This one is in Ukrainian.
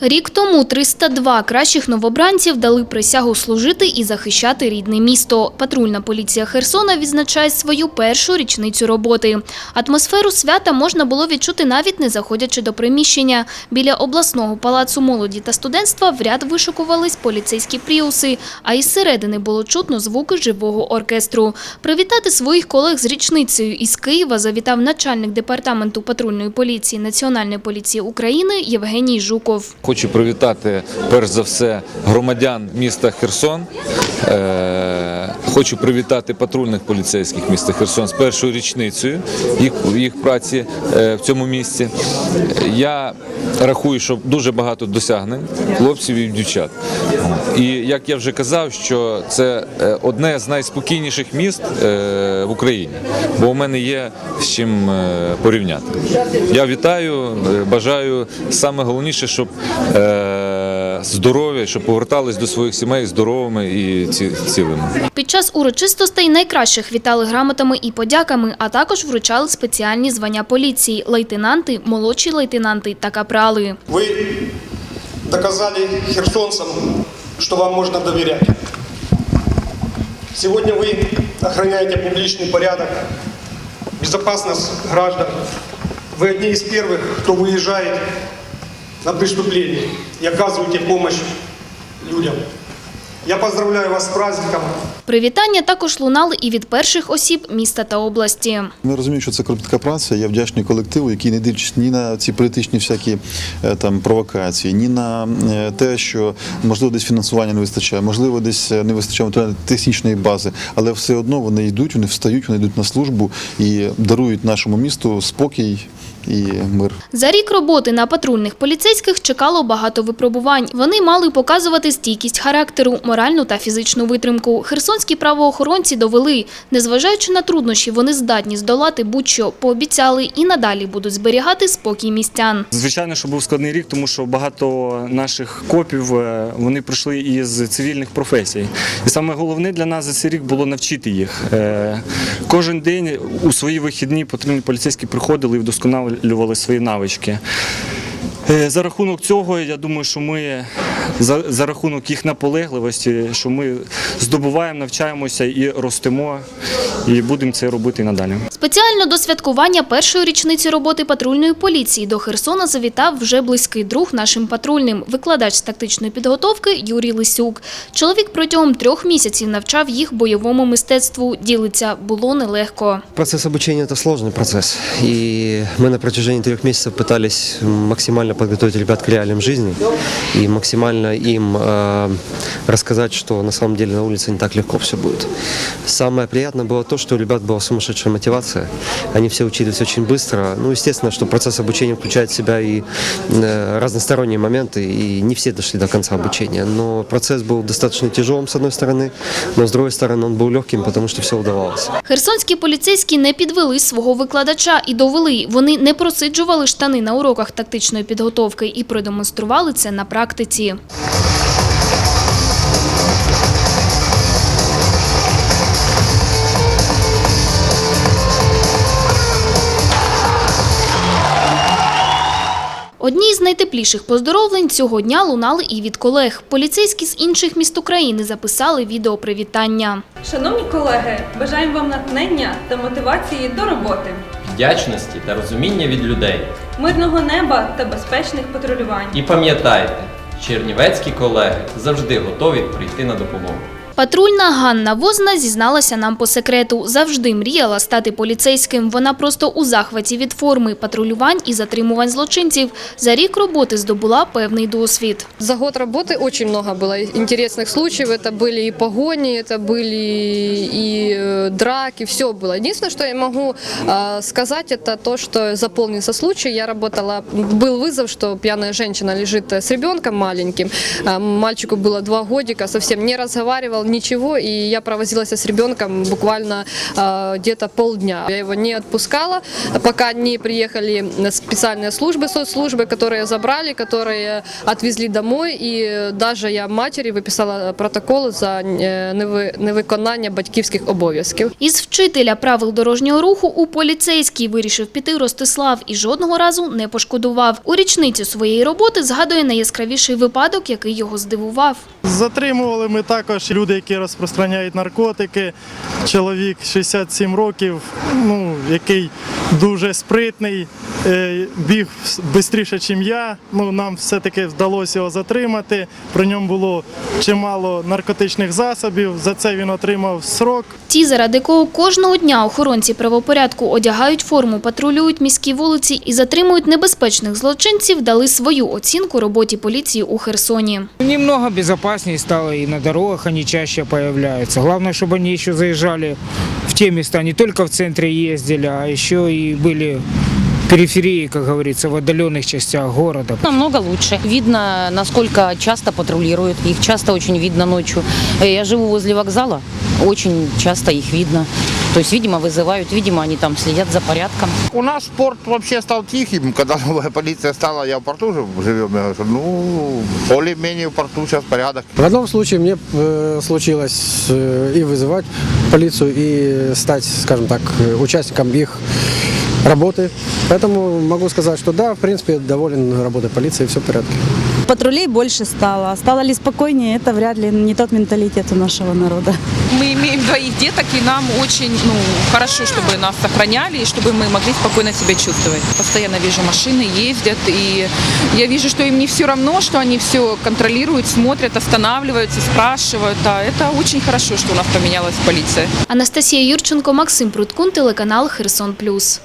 Рік тому 302 кращих новобранців дали присягу служити і захищати рідне місто. Патрульна поліція Херсона відзначає свою першу річницю роботи. Атмосферу свята можна було відчути навіть не заходячи до приміщення. Біля обласного палацу молоді та студентства в ряд вишикувались поліцейські пріуси, а із середини було чутно звуки живого оркестру. Привітати своїх колег з річницею із Києва завітав начальник департаменту патрульної поліції Національної поліції України Євгеній Жуков. Хочу привітати перш за все громадян міста Херсон. Хочу привітати патрульних поліцейських міста Херсон з першою річницею їх, їх праці е, в цьому місці. Я рахую, що дуже багато досягнень хлопців і дівчат. І як я вже казав, що це е, одне з найспокійніших міст е, в Україні, бо у мене є з чим порівняти. Я вітаю, бажаю саме головніше, щоб е, здоров'я, щоб повертались до своїх сімей здоровими і ці- цілими. Під час урочистостей найкращих вітали грамотами і подяками, а також вручали спеціальні звання поліції – лейтенанти, молодші лейтенанти та капрали. Вы доказали херсонцам, что вам можно доверять. Сегодня вы охраняете публичный порядок, безопасность граждан. Вы одни из первых, кто выезжает на преступление и оказываете помощь людям. Я поздравляю вас с праздником. Привітання також лунали і від перших осіб міста та області. Ми розуміємо, що це кропітка праця. Я вдячний колективу, який не дивлячись ні на ці політичні всякі е, там провокації, ні на е, те, що можливо десь фінансування не вистачає, можливо, десь е, не вистачає технічної бази, але все одно вони йдуть, вони встають, вони йдуть на службу і дарують нашому місту спокій і мир. За рік роботи на патрульних поліцейських чекало багато випробувань. Вони мали показувати стійкість характеру, моральну та фізичну витримку. Херсонські правоохоронці довели, незважаючи на труднощі, вони здатні здолати будь-що, пообіцяли і надалі будуть зберігати спокій містян. Звичайно, що був складний рік, тому що багато наших копів е, вони прийшли із цивільних професій. І саме головне для нас за цей рік було навчити їх. Е, Кожен день у свої вихідні патрульні поліцейські приходили і вдосконалювали свої навички. Е, За рахунок цього, я думаю, що ми за, за рахунок їх наполегливості, що ми здобуваємо, навчаємося і ростемо, і будемо це робити і надалі. Спеціально до святкування першої річниці роботи патрульної поліції до Херсона завітав вже близький друг нашим патрульним, викладач з тактичної підготовки Юрій Лисюк. Чоловік протягом трьох місяців навчав їх бойовому мистецтву. Ділиться, було нелегко. Процесс обучения – это сложный процесс. И мы на протяжении трех месяцев пытались максимально подготовить ребят к реалиям жизни и максимально им э, рассказать, что на самом деле на улице не так легко все будет. Самое приятное было то, что у ребят была сумасшедшая мотивация. Они все учились очень быстро. Ну, естественно, что процесс обучения включает в себя и э, разносторонние моменты, и не все дошли до конца обучения. Но процесс был достаточно тяжелым, с одной стороны, но с другой стороны он был легким, потому что все удавалось. Херсонські поліцейські не підвели свого викладача і довели. Вони не просиджували штани на уроках тактичної підготовки і продемонстрували це на практиці. Одні з найтепліших поздоровлень цього дня лунали і від колег. Поліцейські з інших міст України записали відео привітання. Шановні колеги, бажаємо вам натхнення та мотивації до роботи, вдячності та розуміння від людей. Мирного неба та безпечних патрулювань. І пам'ятайте, чернівецькі колеги завжди готові прийти на допомогу. Патрульна Ганна Возна зізналася нам по секрету. Завжди мріяла стати поліцейським. Вона просто у захваті від форми патрулювань і затримувань злочинців. За рік роботи здобула певний досвід. За год работы очень много было интересных случаев. Это были и погони, это были и э, драки, все было. Единственное, что я могу э, сказать, это то, что заполнился случай. Я работала, был вызов, что пьяная женщина лежит э, с ребенком маленьким. А Мальчику было два годика, совсем не разговаривал, ничего, и я провозилась с ребенком буквально э, где-то полдня. Я его не отпускала, пока не приехали специальные службы, соцслужбы, которые забрали, которые отвезли домой, и даже я матери виписала протокол за е, неви- невиконання батьківських обов'язків. Із вчителя правил дорожнього руху у поліцейський вирішив піти Ростислав і жодного разу не пошкодував. У річницю своєї роботи згадує найяскравіший випадок, який його здивував. Затримували ми також люди, які розпространяють наркотики. Чоловік 67 років, ну, який дуже спритний, е, біг швидше, ніж я. Ну, нам все-таки вдалося його затримати. При ньому було чимало наркотичних засобів. За це він отримав срок. Ті, заради кого кожного дня охоронці правопорядку одягають форму, патрулюють міські вулиці і затримують небезпечних злочинців, дали свою оцінку роботі поліції у Херсоні. Немного безопаснее стало, и на дорогах они чаще появляются. Главное, чтобы они еще заезжали в те места, не только в центре ездили, а еще и были в периферии, как говорится, в отдаленных частях города. Намного лучше. Видно, насколько часто патрулируют. Их часто очень видно ночью. Э, Я живу возле вокзала, очень часто их видно. То есть, видимо, вызывают, видимо, они там следят за порядком. У нас порт вообще стал тихим, когда новая полиция стала, я в порту же живем, я говорю, ну, более-менее в порту сейчас порядок. В одном случае мне э, случилось э, и вызывать полицию, и стать, скажем так, э, участником их работы. Поэтому могу сказать, что да, в принципе, доволен работой полиции, все в порядке. Патрулей больше стало. Стало ли спокойнее, это вряд ли не тот менталитет у нашего народа. Мы имеем двоих деток, и нам очень ну, хорошо, чтобы нас охраняли, и чтобы мы могли спокойно себя чувствовать. Постоянно вижу машины, ездят, и я вижу, что им не все равно, что они все контролируют, смотрят, останавливаются, спрашивают. А это очень хорошо, что у нас поменялась полиция. Анастасія Юрченко, Максим Пруткун, телеканал Херсон Плюс.